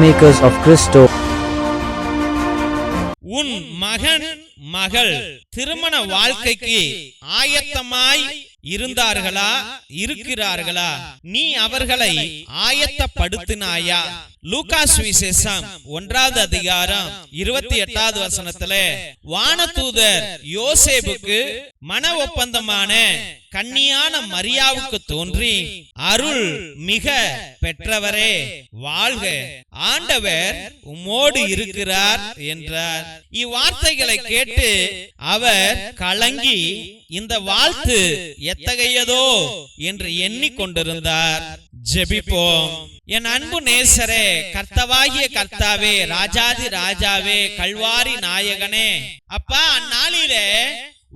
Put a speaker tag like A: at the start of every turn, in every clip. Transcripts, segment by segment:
A: peacemakers of Christo.
B: உன் மகன் மகள் திருமண வாழ்க்கைக்கு ஆயத்தமாய் இருந்தார்களா இருக்கிறார்களா நீ அவர்களை ஆயத்தப்படுத்தினாயா லூகாஸ் விசேஷம் ஒன்றாவது அதிகாரம் இருபத்தி எட்டாவது வசனத்துல வானதூதர் யோசேப்புக்கு மன ஒப்பந்தமான கன்னியான மரியாவுக்கு தோன்றி அருள் மிக பெற்றவரே வாழ்க. ஆண்டவர் உம்மோடு இருக்கிறார் என்றார். இவ்வார்த்தைகளை கேட்டு அவர் கலங்கி இந்த வாழ்த்து எத்தகையதோ என்று எண்ணிக்கொண்டிருந்தார். ஜெபிப்போம். என் அன்பு நேசரே கர்த்தவாகிய கர்த்தாவே ராஜாதி ராஜாவே கல்வாரி நாயகனே அப்பா அந்நாளிலே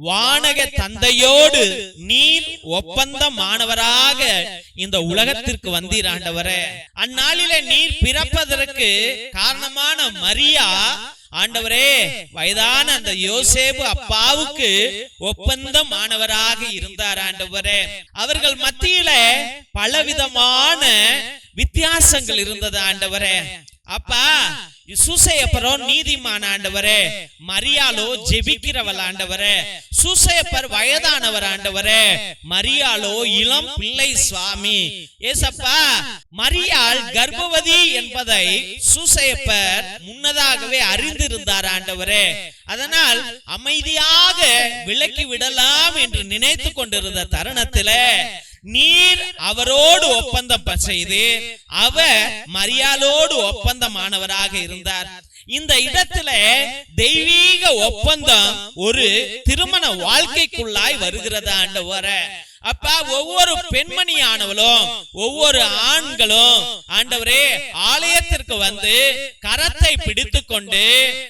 B: வானக தந்தையோடு நீர் ஒப்பந்தமானவராக இந்த உலகத்திற்கு வந்தீர் ஆண்டவரே. அந்நாளில நீர் பிறப்பதற்கு காரணமான மரியா ஆண்டவரே வயதான அந்த யோசேபு அப்பாவுக்கு ஒப்பந்தமானவராக இருந்தார் ஆண்டவரே. அவர்கள் மத்தியில பலவிதமான வித்தியாசங்கள் இருந்தது ஆண்டவரே. அப்பா சூசையப்பரோ நீதிமான ஆண்டவரே. மரியாளோ ஜெபிக்கிறவள் ஆண்டவரே. சூசையப்பர் வயதானவர் ஆண்டவரே. மரியாலோ இளம் பிள்ளை சுவாமி. ஏசப்பா மரியாள் கர்ப்பவதி என்பதை சூசையப்பர் முன்னதாகவே அறிந்திருந்தார் ஆண்டவரே. அதனால் அமைதியாக விலக்கி விடலாம் என்று நினைத்து கொண்டிருந்த தருணத்திலே நீர் அவரோடு ஒப்பந்தம் செய்து அவர் மரியாதோடு ஒப்பந்தமானவராக இருந்தார். இந்த இடத்துல தெய்வீக ஒப்பந்தம் ஒரு திருமண வாழ்க்கைக்குள்ளாய் வருகிறது ஆண்டவரை? அப்பா ஒவ்வொரு பெண்மணியானவளும் ஒவ்வொரு ஆண்களும் ஆண்டவரே ஆலயத்திற்கு வந்து கரத்தை பிடித்துக் கொண்டு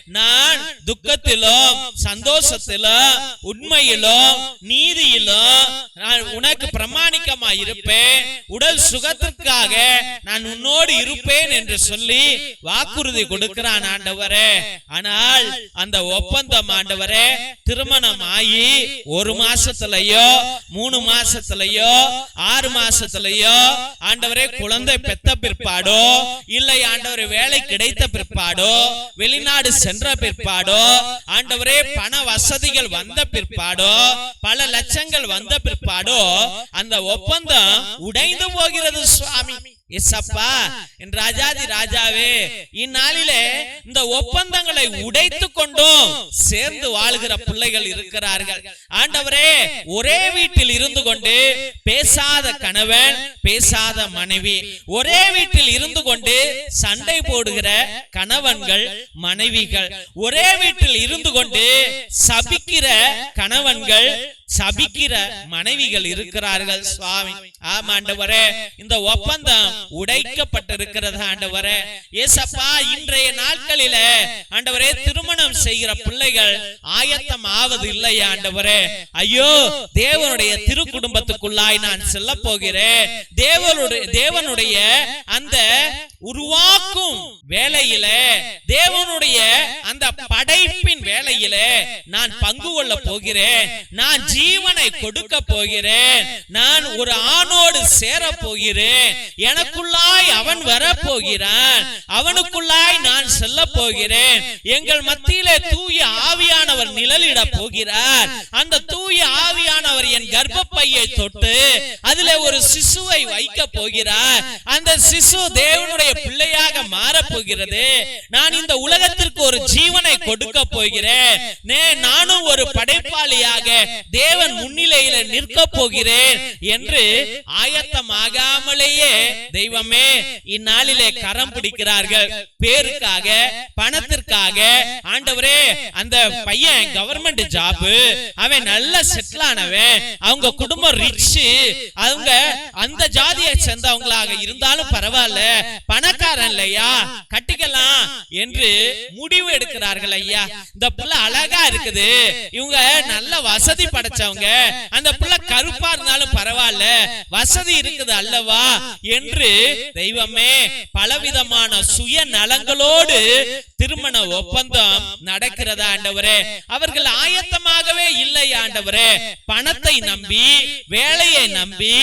B: நான் துக்கத்திலும் சந்தோஷத்திலும் உண்மையிலும் நீதியிலும் நான் உனக்கு பிரமாணிக்கமா இருப்பேன். உடல் சுகத்திற்காக நான் உன்னோடு இருப்பேன் என்று சொல்லி வாக்குறுதி கொடுக்கிறான் ஆண்டவரே. ஆனால் அந்த ஒப்பந்தம் ஆண்டவரே திருமணம் ஆகி ஒரு மாசத்துலயோ மூணு மாசத்திலயோ ஆறு மாசத்திலயோ ஆண்டவரே குழந்தை பெத்த பிற்பாடோ இல்லை ஆண்டவரே வேலை கிடைத்த பிற்பாடோ வெளிநாடு சென்ற பிற்பாடோ ஆண்டவரே பண வசதிகள் வந்த பிற்பாடோ பல லட்சங்கள் வந்த பிற்பாடோ அந்த ஒப்பந்தம் உடைந்து போகிறது சுவாமி. எஸ்அப்பா என் ராஜாதி ராஜாவே இந்நாளிலே இந்த ஒப்பந்தங்களை உடைத்து கொண்டும் சேர்ந்து வாழ்கிற பிள்ளைகள் இருக்கிறார்கள். ஆண்டவரே ஒரே வீட்டில் இருந்து கொண்டு பேசாத கணவன் பேசாத மனைவி. ஒரே வீட்டில் இருந்து கொண்டு சண்டை போடுகிற கணவன்கள் மனைவிகள். ஒரே வீட்டில் இருந்து கொண்டு சபிக்கிற கணவன்கள் சபிக்கிற மனைவிகள் இருக்கிறார்கள் சுவாமி. ஆமா ஆண்டவரே இந்த ஒப்பந்தம் உடைக்கப்பட்டிருக்கிறது ஆண்டவரே. ஏசப்பா இன்றைய நாட்களில ஆண்டவரே திருமணம் செய்கிற பிள்ளைகள் ஆயத்தம் ஆவது இல்லை ஆண்டவரே. ஐயோ தேவனுடைய திரு குடும்பத்துக்குள்ளாய் நான் செல்ல போகிறேன். தேவனுடைய தேவனுடைய அந்த உருவாக்கும் வேலையில தேவனுடைய அந்த படைப்பின் வேலையில நான் பங்கு கொள்ள போகிறேன். நான் ஜீவனை கொடுக்க போகிறேன். நான் ஒரு ஆணோடு சேர போகிறேன். எனக்குள்ளாய் அவன் வர போகிறான். அவனுக்குள்ளாய் நான் செல்ல போகிறேன். எங்கள் மத்தியிலே தூய ஆவியான அவர் நிழலிட போகிறார். அந்த தூய ஆவியானவர் என் கர்ப்பப்பையை தொட்டு அதுல ஒரு சிசுவை வைக்க போகிறார். அந்த சிசு தேவனுடைய பிள்ளையாக மாற போகிறது. நான் இந்த உலகத்திற்கு ஒரு ஜீவனை கொடுக்க போகிறேன். நே- நானும் ஒரு படைப்பாளியாக தேவன் முன்னிலையில நிற்க போகிறேன் என்று ஆயத்தமாகாமலேயே தெய்வமே இந்நாளிலே கரம் பிடிக்கிறார்கள். பேருக்காக பணத்திற்காக. ஆண்டவரே அந்த பையன் கவர்மெண்ட் ஜாப் அவன் நல்ல செட்டில் ஆனவன். அவங்க குடும்பம் ரிச் அவங்க அந்த ஜாதியை சேர்ந்தவங்களாக இருந்தாலும் பரவாயில்ல. பணக்காரன் இல்லையா? கட்டிக்கலாம் என்று முடிவு எடுக்கிறார்கள் ஐயா. இந்த புள்ள அழகா இருக்குது. இவங்க நல்ல வசதி படைச்சவங்க. அந்த புள்ள கருப்பா இருந்தாலும் பரவாயில்ல. வசதி இருக்குது அல்லவா? என்று தெய்வமே பலவிதமான சுய நலங்களோடு திருமண ஒப்பந்தம் நடக்கிறதா ஆண்டவரே? அவர்கள் ஆயத்தமாகவே இல்லை ஆண்டவரே. பணத்தை நம்பி வேலையை நம்பி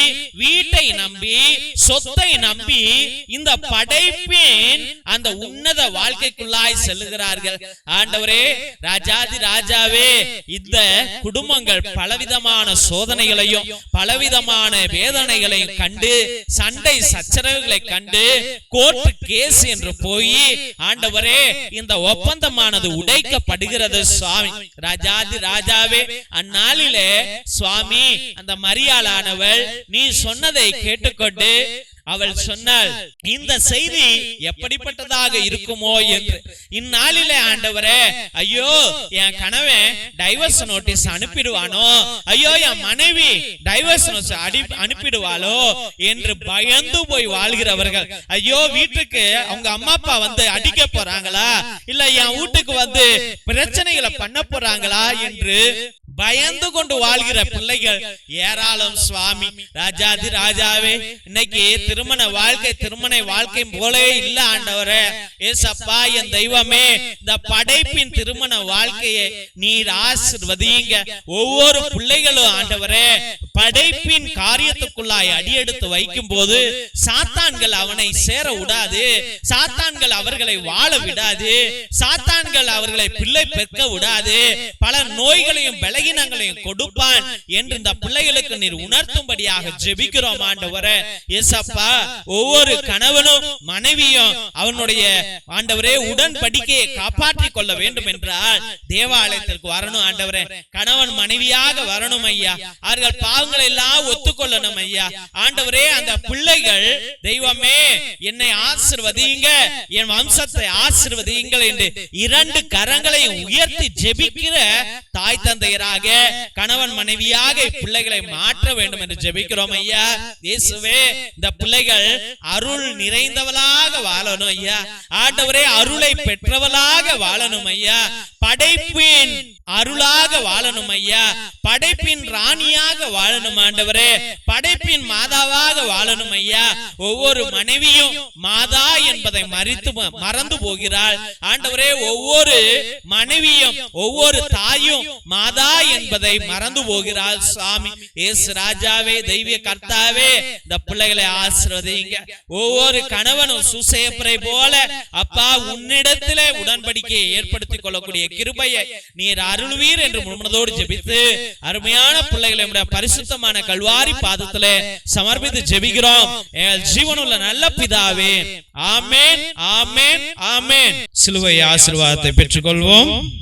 B: வீட்டை நம்பி சொத்தை நம்பி இந்த படைப்பின் அந்த உன்னத வாழ்க்கைக்குள்ளாய் செல்லுகிறார்கள். ஆண்டவரே ராஜாதி ராஜாவே இந்த குடும்பங்கள் பலவிதமான சோதனைகளையும் பலவிதமான வேதனைகளையும் கண்டு சண்டை சச்சரவுகளை கண்டு கோர்ட் கேஸ் என்று போய் ஆண்டவரே இந்த ஒப்பந்தமானது உடைக்கப்படுகிறது சுவாமி ராஜாதி ராஜாவே அந்நாளிலே சுவாமி அந்த மரியாளானவள் நீ சொன்னதை கேட்டுக்கொண்டு அவள் சொன்னாள் இந்த செய்தி எப்படிப்பட்டதாக இருக்குமோ என்று. இந்நாளிலே ஆண்டவரே ஐயோ என் கணவன் டைவர்ஸ் நோட்டீஸ் அனுப்பிடுவானோ? ஐயோ என் மனைவி டைவர்ஸ் அனுப்பிடுவாளோ என்று பயந்து போய் வாழ்கிறவர்கள். ஐயோ வீட்டுக்கு அவங்க அம்மா அப்பா வந்து அடிக்க போறாங்களா? இல்ல என் வீட்டுக்கு வந்து பிரச்சனைகளை பண்ண போறாங்களா என்று பயந்து கொண்டு வாழ்கிற பிள்ளைகள் ஏராளம் சுவாமி ராஜாதி ராஜாவே. இன்னைக்கு திருமண வாழ்க்கை திருமண வாழ்க்கை போலவே இல்ல ஆண்டவரே. ஏசப்பா என் தெய்வமே இந்த படைப்பின் திருமண வாழ்க்கையை நீர் ஆசிர்வதிங்க ஒவ்வொரு பிள்ளைகளும் ஆண்டவரே படைப்பின் காரியத்துக்குள்ளாய் அடியெடுத்து வைக்கும் போது சாத்தான்கள் அவனை சேர விடாது. சாத்தான்கள் அவர்களை வாழ விடாது. சாத்தான்கள் அவர்களை பிள்ளை பெற்க விடாது. பல நோய்களையும் பலகீனங்களையும் கொடுப்பான் என்று இந்த பிள்ளைகளுக்கு நீர் உணர்த்தும்படியாக ஜெபிக்கிறோம் ஆண்டவரே. ஏசப்பா ஒவ்வொரு கணவனும் மனைவியும் அவனுடைய ஆண்டவரே உடன்படிக்கையை காப்பாற்றிக் கொள்ள வேண்டும் என்றால் தேவாலயத்திற்கு வரணும் ஆண்டவரே. கணவன் மனைவியாக வரணும் ஐயா. அவர்கள் பாவங்களை எல்லாம் ஒத்துக்கொள்ளணும் ஐயா. ஆண்டவரே அந்த பிள்ளைகள் தெய்வமே என்னை ஆசிர்வதிங்க என் வம்சத்தை ஆசிர்வதியுங்கள் என்று இரண்டு கரங்களையும் உயர்த்தி ஜெபிக்கிற தாய் தந்தையராக பிள்ளைகளாக கணவன் மனைவியாக பிள்ளைகளை மாற்ற வேண்டும் என்று ஜெபிக்கிறோம் ஐயா. இயேசுவே இந்த பிள்ளைகள் அருள் நிறைந்தவளாக வாழணும் ஐயா. ஆண்டவரே அருளை பெற்றவளாக வாழணும் ஐயா. படைப்பின் அருளாக வாழணும் ஐயா. படைப்பின் ராணியாக வாழணும் ஆண்டவரே. படைப்பின் மாதாவாக வாழணும் ஐயா. ஒவ்வொரு மனைவியும் மாதா என்பதை மறித்து மறந்து போகிறாள். ஆண்டவரே ஒவ்வொரு மனைவியும் ஒவ்வொரு தாயும் மாதா என்பதை மறந்து போகிறாள் சுவாமி. ஏசு ராஜாவே தெய்வ கர்த்தாவே இந்த பிள்ளைகளை ஆசிர்வதிங்க. ஒவ்வொரு கணவனும் சுசேப்பரை போல அப்பா உன்னிடத்திலே உடன்படிக்கையை ஏற்படுத்திக் கொள்ளக்கூடிய கிருபையை நீர் அருள்வீர் என்று முழுமனதோடு ஜெபித்து அருமையான பிள்ளைகளை நம்முடைய பரிசுத்தமான கல்வாரி பாதத்திலே சமர்ப்பித்து ஜெபிக்கிறோம். எங்கள் ஜீவனுள்ள நல்ல பிதாவே ஆமேன் ஆமேன் ஆமேன். சிலுவை ஆசிர்வாதத்தை பெற்றுக்கொள்வோம்.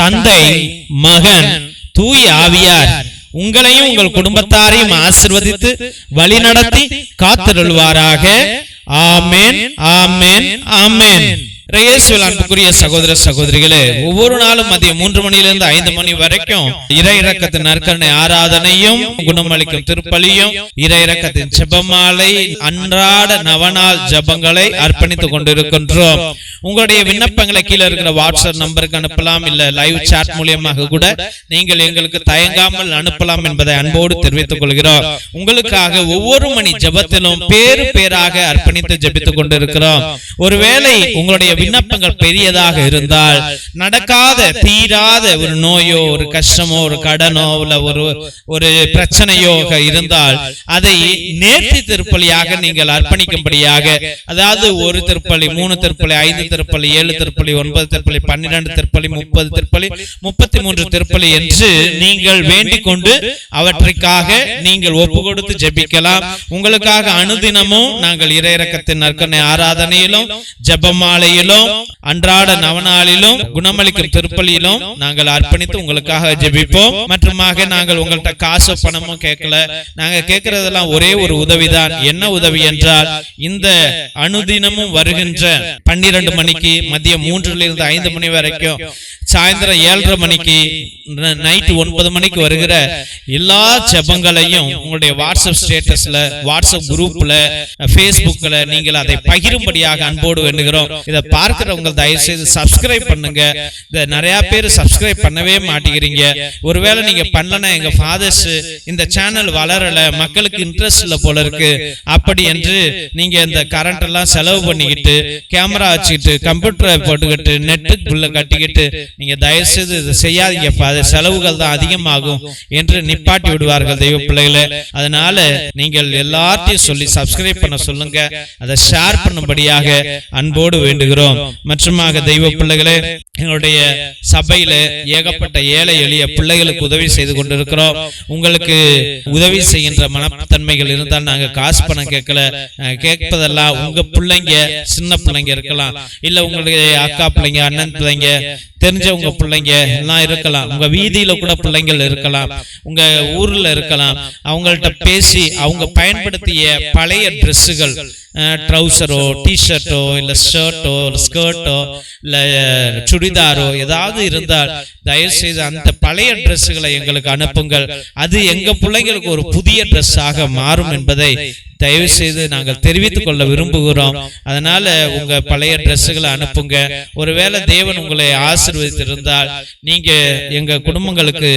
B: தந்தை மகன் தூய ஆவியார் உங்களையும் உங்கள் குடும்பத்தாரையும் ஆசிர்வதித்து வழிநடத்தி காத்திருள்வாராக. ஆமென் ஆமென். ஆமென். இயேசுவில் அன்புக்குரிய சகோதர சகோதரிகளே ஒவ்வொரு நாளும் மதியம் மூன்று மணியிலிருந்து ஐந்து மணி வரைக்கும் இறை இறக்கத்தின் நற்கரணை ஆராதனையும் குணமளிக்கும் திருப்பலியும் இறை இறக்கத்தின் ஜெபமாலை அன்றாட நவநாள் ஜபங்களை அர்ப்பணித்துக் கொண்டிருக்கின்றோம். உங்களுடைய விண்ணப்பங்களை கீழே இருக்கிற வாட்ஸ்அப் நம்பருக்கு அனுப்பலாம் இல்ல லைவ் சாட் மூலியமாக கூட நீங்கள் எங்களுக்கு தயங்காமல் அனுப்பலாம் என்பதை அன்போடு தெரிவித்துக் கொள்கிறோம். உங்களுக்காக ஒவ்வொரு மணி ஜெபத்திலும் பேரு பேராக அர்ப்பணித்து ஜபித்துக் கொண்டிருக்கிறோம். ஒருவேளை உங்களுடைய விண்ணப்பங்கள் பெரியதாக இருந்தால் நடக்காத தீராத ஒரு நோயோ ஒரு கஷ்டமோ ஒரு கடனோ இல்ல ஒரு ஒரு பிரச்சனையோ இருந்தால் அதை நேர்த்தி திருப்பலியாக நீங்கள் அர்ப்பணிக்கும்படியாக அதாவது ஒரு திருப்பலி மூணு திருப்பலி ஐந்து திருப்பலி ஏழு திருப்பலி ஒன்பது திருப்பலி பன்னிரண்டு திருப்பலி முப்பது திருப்பலி முப்பத்தி மூன்று திருப்பலி என்று நீங்கள் வேண்டிக் கொண்டு அவற்றுக்காக நீங்கள் ஒப்பு கொடுத்து ஜெபிக்கலாம். உங்களுக்காக அனுதினமும் நாங்கள் இறையிறக்கத்தின் நற்கனை ஆராதனையிலும் ஜெபமாலையிலும் அன்றாட நவநாளிலும் குணமளிக்கும் திருப்பலியிலும் நாங்கள் அர்ப்பணித்து உங்களுக்காக ஜெபிப்போம். மற்றுமாக நாங்கள் உங்கள்கிட்ட காசு பணமும் கேட்கல. நாங்க கேட்கறதெல்லாம் ஒரே ஒரு உதவிதான். என்ன உதவி என்றால் இந்த அனுதினமும் வருகின்ற பன்னிரண்டு மணிக்கு மதியம் மூன்றுல இருந்து ஐந்து மணி வரைக்கும் சாயந்தரம் ஏழரை மணிக்கு நைட்டு ஒன்பது மணிக்கு வருகிற எல்லா செபங்களையும் உங்களுடைய வாட்ஸ்அப் ஸ்டேட்டஸ்ல வாட்ஸ்அப் குரூப்ல பேஸ்புக்ல நீங்கள் அதை பகிரும்படியாக அன்போடு வேண்டுகிறோம். இதை பார்க்கிறவங்க தயவு செய்து சப்ஸ்கிரைப் பண்ணுங்க. நிறைய பேர் சப்ஸ்கிரைப் பண்ணவே மாட்டேங்கிறீங்க. ஒருவேளை நீங்க பண்ணலன்னா எங்க ஃபாதர்ஸ் இந்த சேனல் வளரல மக்களுக்கு இன்ட்ரெஸ்ட் இல்ல போல இருக்கு. அப்படி என்று நீங்க இந்த கரண்ட் எல்லாம் செலவு பண்ணிக்கிட்டு கேமரா வச்சுக்கிட்டு கம்ப்யூட்டரை போட்டுக்கிட்டு நெட்டு புள்ள கட்டிக்கிட்டு நீங்க தயவு செய்து இதை செய்யாதீங்க அது செலவுகள் தான் அதிகமாகும் என்று நிப்பாட்டி விடுவார்கள் தெய்வ பிள்ளைகளே. அதனால நீங்கள் எல்லார்ட்டையும் சொல்லி சப்ஸ்கிரைப் பண்ண சொல்லுங்க. அதை ஷேர் பண்ணும்படியாக அன்போடு வேண்டுகிறோம் மற்றுமாக தெய்வ பிள்ளைகளே எங்களுடைய சபையில ஏகப்பட்ட ஏழை எளிய பிள்ளைகளுக்கு உதவி செய்து கொண்டிருக்கிறோம். உங்களுக்கு உதவி செய்கின்ற மனத்தன்மைகள் இருந்தால் நாங்க காசு பணம் கேட்கல. கேட்பதெல்லாம் உங்க பிள்ளைங்க சின்ன பிள்ளைங்க இருக்கலாம். இல்ல உங்களுடைய அக்கா பிள்ளைங்க அண்ணன் பிள்ளைங்க தெரிஞ்சவங்க பிள்ளைங்க எல்லாம் இருக்கலாம். உங்க வீதியில கூட பிள்ளைங்கள் இருக்கலாம். உங்க ஊர்ல இருக்கலாம். அவங்கள்ட்ட பேசி அவங்க பயன்படுத்திய பழைய ட்ரெஸ்ஸுகள் ட்ரௌசரோ டிஷர்ட்டோ இல்ல ஷர்ட்டோ ஸ்கர்ட்டோ இல்ல சுடி சுடிதாரோ ஏதாவது இருந்தால் தயவு செய்து அந்த பழைய ட்ரெஸ்ஸுகளை எங்களுக்கு அனுப்புங்கள். அது எங்க பிள்ளைங்களுக்கு ஒரு புதிய ட்ரெஸ்ஸாக மாறும் என்பதை தயவு செய்து நாங்கள் தெரிவித்துக் கொள்ள விரும்புகிறோம். அதனால உங்க பழைய ட்ரெஸ்ஸுகளை அனுப்புங்க. ஒருவேளை தேவன் உங்களை ஆசிர்வதித்திருந்தால் நீங்க எங்க குடும்பங்களுக்கு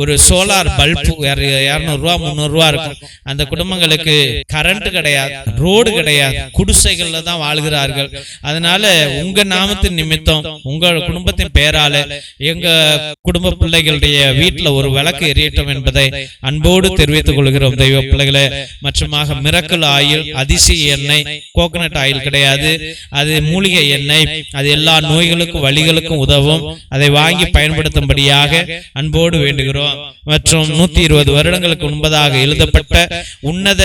B: ஒரு சோலார் பல்பு இரநூறுவா ரூபா முந்நூறு ரூபா இருக்கும். அந்த குடும்பங்களுக்கு கரண்ட் கிடையாது ரோடு கிடையாது குடிசைகள்ல தான் வாழ்கிறார்கள். அதனால உங்க நாமத்தின் நிமித்தம் உங்க குடும்பத்தின் பெயரால எங்க குடும்ப பிள்ளைகளுடைய வீட்டுல ஒரு விளக்கு எரியட்டும் என்பதை அன்போடு தெரிவித்துக் கொள்கிறோம். தெய்வ பிள்ளைகளே மற்றுமாக மிரக்கல் ஆயில் அதிசய எண்ணெய் கோகனட் ஆயில் கிடையாது. அது மூலிகை எண்ணெய். அது எல்லா நோய்களுக்கும் வழிகளுக்கும் உதவும். அதை வாங்கி பயன்படுத்தும்படியாக அன்போடு வேண்டுகிறோம். மற்றும் நூத்தி இருபது வருடங்களுக்கு முன்பதாக எழுதப்பட்ட உன்னத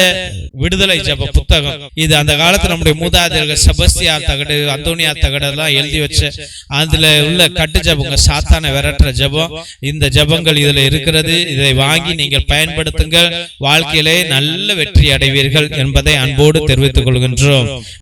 B: விடுதலை ஜப புத்தகம். இது அந்த காலத்துல நம்முடைய மூதாதையர்கள் செபஸ்தியா தகடு அந்தோனியா தகடு எல்லாம் எழுதி வச்ச அதுல உள்ள கட்டு ஜபங்க சாத்தான விரட்டுற ஜபம். இந்த ஜபங்கள் இதுல இருக்கிறது. இதை வாங்கி நீங்கள் பயன்படுத்துங்கள். வாழ்க்கையிலே நல்ல வெற்றி அடைவீர்கள். என்பதை அன்போடு தெரிவித்துக் கொள்கின்றோம்.